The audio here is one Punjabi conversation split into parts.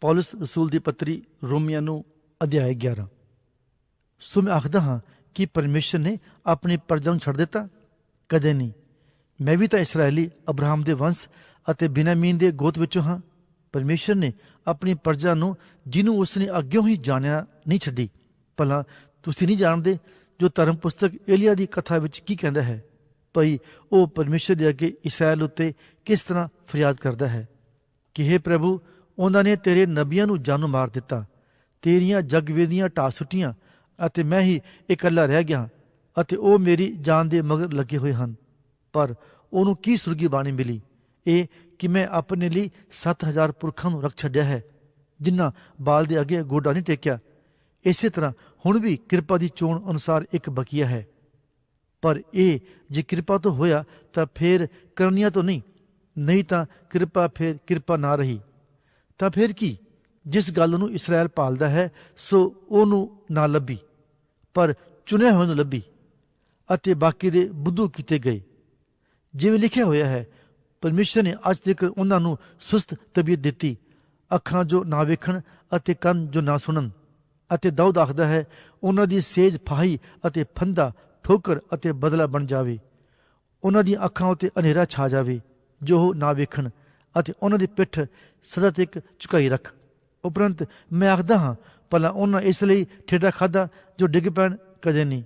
ਪੌਲਸ ਰਸੂਲ ਦੀ ਪੱਤਰੀ ਰੋਮੀਆਂ ਨੂੰ ਅਧਿਆਇ 11 ਸੋ ਮੈਂ ਆਖਦਾ ਹਾਂ ਕਿ ਪਰਮੇਸ਼ਰ ਨੇ ਆਪਣੇ ਪਰਜਾ ਨੂੰ ਛੱਡ ਦਿੱਤਾ ਕਦੇ ਨਹੀਂ ਮੈਂ ਵੀ ਤਾਂ ਇਸرائیਲੀ ਅਬਰਾਹਮ ਦੇ ਵੰਸ਼ ਅਤੇ ਬਿਨਾਮੀਨ ਦੇ ਗੋਤ ਵਿੱਚੋਂ ਹਾਂ ਪਰਮੇਸ਼ਰ ਨੇ ਆਪਣੀ ਪਰਜਾ ਨੂੰ ਜਿਹਨੂੰ ਉਸ ਨੇ ਅੱਗੇ ਹੀ ਜਾਣਿਆ ਨਹੀਂ ਛੱਡੀ ਭਲਾ ਤੁਸੀਂ ਨਹੀਂ ਜਾਣਦੇ ਜੋ ਧਰਮ ਪੁਸਤਕ ਏਲੀਆ ਦੀ ਕਥਾ ਵਿੱਚ ਕੀ ਕਹਿੰਦਾ ਹੈ ਭਈ ਉਹ ਪਰਮੇਸ਼ਰ ਦੇ ਅੱਗੇ ਇਸਰਾਇਲ ਉੱਤੇ ਕਿਸ ਤਰ੍ਹਾਂ ਫਰਿਆਦ ਕਰਦਾ ਹੈ ਕਿ हे ਪ੍ਰਭੂ ਉਹਨਾਂ ਨੇ ਤੇਰੇ ਨਬੀਆਂ ਨੂੰ ਜਾਨ ਮਾਰ ਦਿੱਤਾ। ਤੇਰੀਆਂ ਜਗਵੇਦੀਆਂ ਢਾਹ ਸੁੱਟੀਆਂ ਅਤੇ ਮੈਂ ਹੀ ਇਕੱਲਾ ਰਹਿ ਗਿਆ ਅਤੇ ਉਹ ਮੇਰੀ ਜਾਨ ਦੇ ਮਗਰ ਲੱਗੇ ਹੋਏ ਹਨ। ਪਰ ਉਹਨੂੰ ਕੀ ਸੁਰਗੀ ਬਾਣੀ ਮਿਲੀ? ਇਹ ਕਿ ਮੈਂ ਆਪਣੇ ਲਈ 7000 ਪੁਰਖਾਂ ਨੂੰ ਰੱਖ ਛੱਡਿਆ ਹੈ, ਜਿਨ੍ਹਾਂ ਬਾਲ ਦੇ ਅੱਗੇ ਗੋਡਾ ਨਹੀਂ ਟੇਕਿਆ। ਇਸੇ ਤਰ੍ਹਾਂ ਹੁਣ ਵੀ ਕਿਰਪਾ ਦੀ ਚੋਣ ਅਨੁਸਾਰ ਇੱਕ ਬਕੀਆ ਹੈ। ਪਰ ਇਹ ਜੇ ਕਿਰਪਾ ਤੋਂ ਹੋਇਆ ਤਾਂ ਫੇਰ ਕਰਨੀਆਂ ਤੋਂ ਨਹੀਂ ਨਹੀਂ ਤਾਂ ਕਿਰਪਾ ਫੇਰ ਕਿਰਪਾ ਨਾ ਰਹੀ। ਤਾਂ ਫਿਰ ਕੀ? ਜਿਸ ਗੱਲ ਨੂੰ ਇਸਰਾਇਲ ਪਾਲਦਾ ਹੈ, ਸੋ ਉਹਨੂੰ ਨਾ ਲੱਭੀ, ਪਰ ਚੁਣਿਆ ਹੋਇਆ ਨੂੰ ਲੱਭੀ, ਅਤੇ ਬਾਕੀ ਦੇ ਬੁੱਧੂ ਕੀਤੇ ਗਏ। ਜਿਵੇਂ ਲਿਖਿਆ ਹੋਇਆ ਹੈ, ਪਰਮੇਸ਼ਰ ਨੇ ਅੱਜ ਤੱਕ ਉਹਨਾਂ ਨੂੰ ਸੁਸਤ ਤਬੀਅਤ ਦਿੱਤੀ, ਅੱਖਾਂ ਜੋ ਨਾ ਵੇਖਣ ਅਤੇ ਕੰਨ ਜੋ ਨਾ ਸੁਣਨ, ਅਤੇ ਦਾਊਦ ਆਖਦਾ ਹੈ, ਉਹਨਾਂ ਦੀ ਸੇਜ ਫਾਹੀ ਅਤੇ ਫੰਦਾ ਠੋਕਰ ਅਤੇ ਬਦਲਾ ਬਣ ਜਾਵੇ, ਉਹਨਾਂ ਦੀਆਂ ਅੱਖਾਂ ਉਤੇ ਹਨੇਰਾ ਛਾ ਜਾਵੇ, ਜੋ ਉਹ ਨਾ ਵੇਖਣ ਅਤੇ ਉਹਨਾਂ ਦੀ ਪਿੱਠ ਸਦਾ ਤੱਕ ਝੁਕਾਈ ਰੱਖ। ਉਪਰੰਤ ਮੈਂ ਆਖਦਾ ਹਾਂ, ਭਲਾ ਉਹਨਾਂ ਇਸ ਲਈ ਠੇਡਾ ਖਾਦਾ ਜੋ ਡਿੱਗ ਪੈਣ ਕਦੇ ਨਹੀਂ।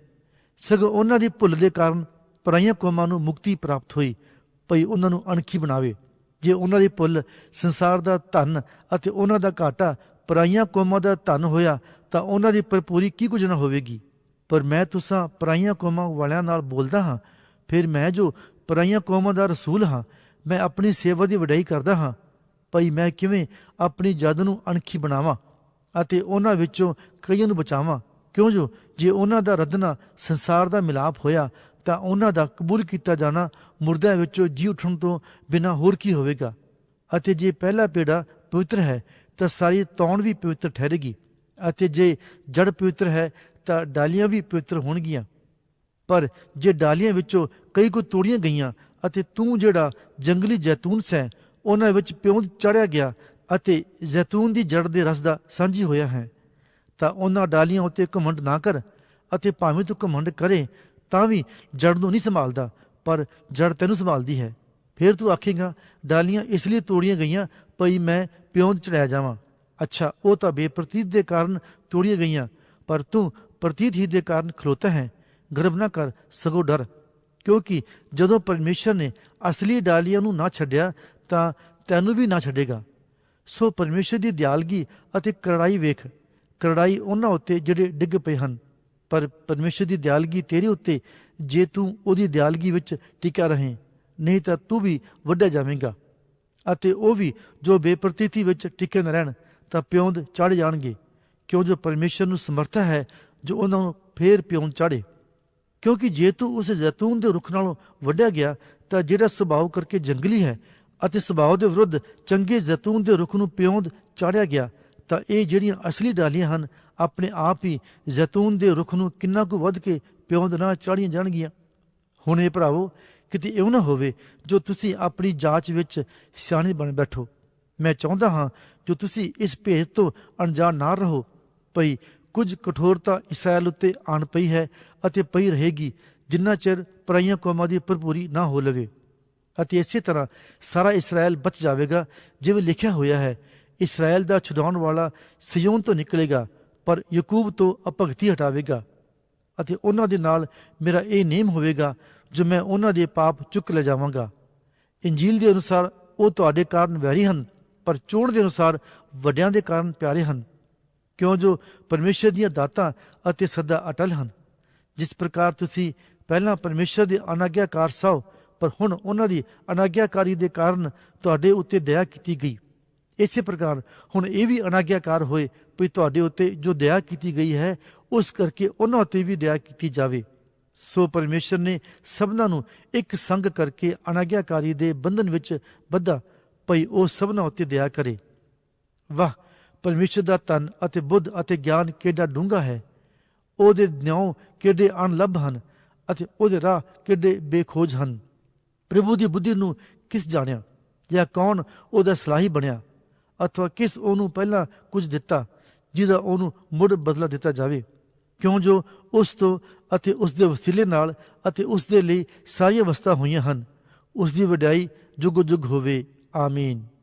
ਸਗੋਂ ਉਹਨਾਂ ਦੀ ਭੁੱਲ ਦੇ ਕਾਰਨ ਪਰਾਈਆਂ ਕੌਮਾਂ ਨੂੰ ਮੁਕਤੀ ਪ੍ਰਾਪਤ ਹੋਈ, ਭਈ ਉਹਨਾਂ ਨੂੰ ਅਣਖੀ ਬਣਾਵੇ। ਜੇ ਉਹਨਾਂ ਦੀ ਭੁੱਲ ਸੰਸਾਰ ਦਾ ਧਨ ਅਤੇ ਉਹਨਾਂ ਦਾ ਘਾਟਾ ਪਰਾਈਆਂ ਕੌਮਾਂ ਦਾ ਧਨ ਹੋਇਆ, ਤਾਂ ਉਹਨਾਂ ਦੀ ਭਰਪੂਰੀ ਕੀ ਕੁਝ ਨਾ ਹੋਵੇਗੀ। ਪਰ ਮੈਂ ਤੁਸਾਂ ਪਰਾਈਆਂ ਕੌਮਾਂ ਵਾਲਿਆਂ ਨਾਲ ਬੋਲਦਾ ਹਾਂ, ਫਿਰ ਮੈਂ ਜੋ ਪਰਾਈਆਂ ਕੌਮਾਂ ਦਾ ਰਸੂਲ ਹਾਂ ਮੈਂ ਆਪਣੀ ਸੇਵਾ ਦੀ ਵਡਾਈ ਕਰਦਾ ਹਾਂ। ਭਈ ਮੈਂ ਕਿਵੇਂ ਆਪਣੀ ਜਦ ਨੂੰ ਅਣਖੀ ਬਣਾਵਾਂ ਅਤੇ ਉਹਨਾਂ ਵਿੱਚੋਂ ਕਈਆਂ ਨੂੰ ਬਚਾਵਾਂ। ਕਿਉਂ ਜੋ ਜੇ ਉਹਨਾਂ ਦਾ ਰਦਨਾ ਸੰਸਾਰ ਦਾ ਮਿਲਾਪ ਹੋਇਆ ਤਾਂ ਉਹਨਾਂ ਦਾ ਕਬੂਲ ਕੀਤਾ ਜਾਣਾ ਮੁਰਦਿਆਂ ਵਿੱਚੋਂ ਜੀ ਉੱਠਣ ਤੋਂ ਬਿਨਾ ਹੋਰ ਕੀ ਹੋਵੇਗਾ। ਅਤੇ ਜੇ ਪਹਿਲਾ ਪੇੜਾ ਪਵਿੱਤਰ ਹੈ ਤਾਂ ਸਾਰੀ ਤੌਣ ਵੀ ਪਵਿੱਤਰ ਠਹਿਰੇਗੀ ਅਤੇ ਜੇ ਜੜ ਪਵਿੱਤਰ ਹੈ ਤਾਂ ਡਾਲੀਆਂ ਵੀ ਪਵਿੱਤਰ ਹੋਣਗੀਆਂ। ਪਰ ਜੇ ਡਾਲੀਆਂ ਵਿੱਚੋਂ ਕਈ ਕੋ ਤੋੜੀਆਂ ਗਈਆਂ ਅਤੇ ਤੂੰ ਜਿਹੜਾ ਜੰਗਲੀ ਜੈਤੂਨ ਸੈਂ, ਉਹਨਾਂ ਵਿੱਚ ਪਿਉਂਦ ਚੜਿਆ ਗਿਆ ਅਤੇ ਜ਼ੈਤੂਨ ਦੀ ਜੜ ਦੇ ਰਸ ਦਾ ਸਾਂਝੀ ਹੋਇਆ ਹੈ। ਤਾਂ ਉਹਨਾਂ ਡਾਲੀਆਂ ਉੱਤੇ ਘਮੰਡ ਨਾ ਕਰ ਅਤੇ ਭਾਵੇਂ ਤੂੰ ਘਮੰਡ ਕਰੇ, ਤਾਂ ਵੀ ਜੜ ਨੂੰ ਨਹੀਂ ਸੰਭਾਲਦਾ, ਪਰ ਜੜ ਤੈਨੂੰ ਸੰਭਾਲਦੀ ਹੈ। ਫਿਰ ਤੂੰ ਆਖੇਗਾ, ਡਾਲੀਆਂ ਇਸ ਲਈ ਤੋੜੀਆਂ ਗਈਆਂ ਭਈ ਮੈਂ ਪਿਉਂਦ ਚੜਾਇਆ ਜਾਵਾਂ। ਅੱਛਾ, ਉਹ ਤਾਂ ਬੇਪ੍ਰਤੀਤ ਦੇ ਕਾਰਨ ਤੋੜੀਆਂ ਗਈਆਂ, ਪਰ ਤੂੰ ਪ੍ਰਤੀਤ ਹੀ ਦੇ ਕਾਰਨ ਖਲੋਤਾ ਹੈ। ਗਰਵ ਨਾ ਕਰ, ਸਗੋਂ ਡਰ। ਕਿਉਂਕਿ ਜਦੋਂ ਪਰਮੇਸ਼ਰ ਨੇ ਅਸਲੀ ਡਾਲੀਆਂ ਨੂੰ ਨਾ ਛੱਡਿਆ, ਤਾਂ ਤੈਨੂੰ ਵੀ ਨਾ ਛੱਡੇਗਾ। ਸੋ ਪਰਮੇਸ਼ਰ ਦੀ ਦਿਆਲਗੀ ਅਤੇ ਕਰੜਾਈ ਵੇਖ। ਕਰੜਾਈ ਉਹਨਾਂ ਉੱਤੇ ਜਿਹੜੇ ਡਿੱਗ ਪਏ ਹਨ। ਪਰ ਪਰਮੇਸ਼ਰ ਦੀ ਦਿਆਲਗੀ ਤੇਰੇ ਉੱਤੇ, ਜੇ ਤੂੰ ਉਹਦੀ ਦਿਆਲਗੀ ਵਿੱਚ ਟਿਕਿਆ ਰਹੇ, ਨਹੀਂ ਤਾਂ ਤੂੰ ਵੀ ਵੱਢਿਆ ਜਾਵੇਂਗਾ। ਅਤੇ ਉਹ ਵੀ ਜੋ ਬੇਪ੍ਰਤੀਤੀ ਵਿੱਚ ਟਿਕੇ ਨਾ ਰਹਿਣ, ਤਾਂ ਪਿਉਂਦ ਚੜ ਜਾਣਗੇ। ਕਿਉਂ ਜੋ ਪਰਮੇਸ਼ਰ ਨੂੰ ਸਮਰਥਾ ਹੈ, ਜੋ ਉਹਨਾਂ ਨੂੰ ਫੇਰ ਪਿਉਂਦ ਚਾੜੇ ਕਿਉਂਕਿ ਜੇ ਤੂੰ ਉਸ ਜ਼ੈਤੂਨ ਦੇ ਰੁੱਖ ਨਾਲੋਂ ਵੱਢਿਆ ਗਿਆ, ਤਾਂ ਜਿਹੜਾ ਸੁਭਾਅ ਕਰਕੇ ਜੰਗਲੀ ਹੈ ਅਤੇ ਸੁਭਾਅ ਦੇ ਵਿਰੁੱਧ ਚੰਗੇ ਜ਼ੈਤੂਨ ਦੇ ਰੁੱਖ ਨੂੰ ਪਿਉਂਦ ਚਾੜਿਆ ਗਿਆ, ਤਾਂ ਇਹ ਜਿਹੜੀਆਂ ਅਸਲੀ ਡਾਲੀਆਂ ਹਨ, ਆਪਣੇ ਆਪ ਹੀ ਜ਼ੈਤੂਨ ਦੇ ਰੁੱਖ ਨੂੰ ਕਿੰਨਾ ਕੁ ਵੱਧ ਕੇ ਪਿਉਂਦ ਨਾ ਚਾੜੀਆਂ ਜਾਣਗੀਆਂ। ਹੁਣ ਇਹ ਭਰਾਵੋ, ਕਿਤੇ ਇਉਂ ਨਾ ਹੋਵੇ ਜੋ ਤੁਸੀਂ ਆਪਣੀ ਜਾਂਚ ਵਿੱਚ ਸਿਆਣੇ ਬਣ ਬੈਠੋ। ਮੈਂ ਚਾਹੁੰਦਾ ਹਾਂ ਜੋ ਤੁਸੀਂ ਇਸ ਭੇਦ ਤੋਂ ਅਣਜਾਣ ਨਾ ਰਹੋ, ਭਈ ਕੁਝ ਕਠੋਰਤਾ ਇਸਰਾਇਲ ਉੱਤੇ ਆਣ ਪਈ ਹੈ ਅਤੇ ਪਈ ਰਹੇਗੀ, ਜਿੰਨਾ ਚਿਰ ਪਰਾਈਆਂ ਕੌਮਾਂ ਦੀ ਭਰਪੂਰੀ ਨਾ ਹੋ ਲਵੇ। ਅਤੇ ਇਸੇ ਤਰ੍ਹਾਂ ਸਾਰਾ ਇਸਰਾਇਲ ਬਚ ਜਾਵੇਗਾ, ਜਿਵੇਂ ਲਿਖਿਆ ਹੋਇਆ ਹੈ ਇਸਰਾਇਲ ਦਾ ਛੁਡਾਉਣ ਵਾਲਾ ਸਿਯੋਨ ਤੋਂ ਨਿਕਲੇਗਾ, ਪਰ ਯਾਕੂਬ ਤੋਂ ਅਭਗਤੀ ਹਟਾਵੇਗਾ। ਅਤੇ ਉਹਨਾਂ ਦੇ ਨਾਲ ਮੇਰਾ ਇਹ ਨੇਮ ਹੋਵੇਗਾ, ਜੋ ਮੈਂ ਉਹਨਾਂ ਦੇ ਪਾਪ ਚੁੱਕ ਲੈ ਜਾਵਾਂਗਾ। ਇੰਜੀਲ ਦੇ ਅਨੁਸਾਰ ਉਹ ਤੁਹਾਡੇ ਕਾਰਨ ਵੈਰੀ ਹਨ, ਪਰ ਚੋਣ ਦੇ ਅਨੁਸਾਰ ਵੱਡਿਆਂ ਦੇ ਕਾਰਨ ਪਿਆਰੇ ਹਨ। ਕਿਉਂ ਜੋ ਪਰਮੇਸ਼ਰ ਦੀਆਂ ਦਾਤਾਂ ਅਤੇ ਸਦਾ ਅਟਲ ਹਨ? ਜਿਸ ਪ੍ਰਕਾਰ ਤੁਸੀਂ ਪਹਿਲਾਂ ਪਰਮੇਸ਼ਰ ਦੇ ਅਨਾਗਿਆਕਾਰ ਸੋ ਪਰ ਹੁਣ ਉਹਨਾਂ ਦੀ ਅਨਾਗਿਆਕਾਰੀ ਦੇ ਕਾਰਨ ਤੁਹਾਡੇ ਉੱਤੇ ਦਇਆ ਕੀਤੀ ਗਈ। ਇਸੇ ਪ੍ਰਕਾਰ ਹੁਣ ਇਹ ਵੀ ਅਨਾਗਿਆਕਾਰ ਹੋਏ ਵੀ ਤੁਹਾਡੇ ਉੱਤੇ ਜੋ ਦਇਆ ਕੀਤੀ ਗਈ ਹੈ, ਉਸ ਕਰਕੇ ਉਹਨਾਂ ਉੱਤੇ ਵੀ ਦਇਆ ਕੀਤੀ ਜਾਵੇ। ਸੋ ਪਰਮੇਸ਼ਰ ਨੇ ਸਭਨਾਂ ਨੂੰ ਇੱਕ ਸੰਗ ਕਰਕੇ ਅਨਾਗਿਆਕਾਰੀ ਦੇ ਬੰਧਨ ਵਿੱਚ ਬੱਧਾ ਭਈ ਉਹ ਸਭਨਾਂ ਉੱਤੇ ਦਇਆ ਕਰੇ। ਵਾਹ! ਪਰਮੇਸ਼ਰ ਦਾ ਤਨ ਅਤੇ ਬੁੱਧ ਅਤੇ ਗਿਆਨ ਕਿੱਡਾ ਡੂੰਘਾ ਹੈ? ਉਹਦੇ ਨਿਉ ਕਿੱਡੇ ਅਣਲੱਭ ਹਨ ਅਤੇ ਉਹਦੇ ਰਾਹ ਕਿੱਡੇ ਬੇਖੋਜ ਹਨ? ਪ੍ਰਭੂ ਦੀ ਬੁੱਧੀ ਨੂੰ ਕਿਸ ਜਾਣਿਆ? ਜਾਂ ਕੌਣ ਉਹਦਾ ਸਲਾਹੀ ਬਣਿਆ? ਅਥਵਾ ਕਿਸ ਉਹਨੂੰ ਪਹਿਲਾਂ ਕੁਝ ਦਿੱਤਾ, ਜਿਹਦਾ ਉਹਨੂੰ ਮੁੜ ਬਦਲਾ ਦਿੱਤਾ ਜਾਵੇ? ਕਿਉਂ ਜੋ ਉਸ ਤੋਂ ਅਤੇ ਉਸ ਦੇ ਵਸੀਲੇ ਨਾਲ ਅਤੇ ਉਸ ਦੇ ਲਈ ਸਾਰੀਆਂ ਵਸਤਾਂ ਹੋਈਆਂ ਹਨ, ਉਸ ਦੀ ਵਡਿਆਈ ਜੁਗ ਜੁਗ ਹੋਵੇ। ਆਮੀਨ।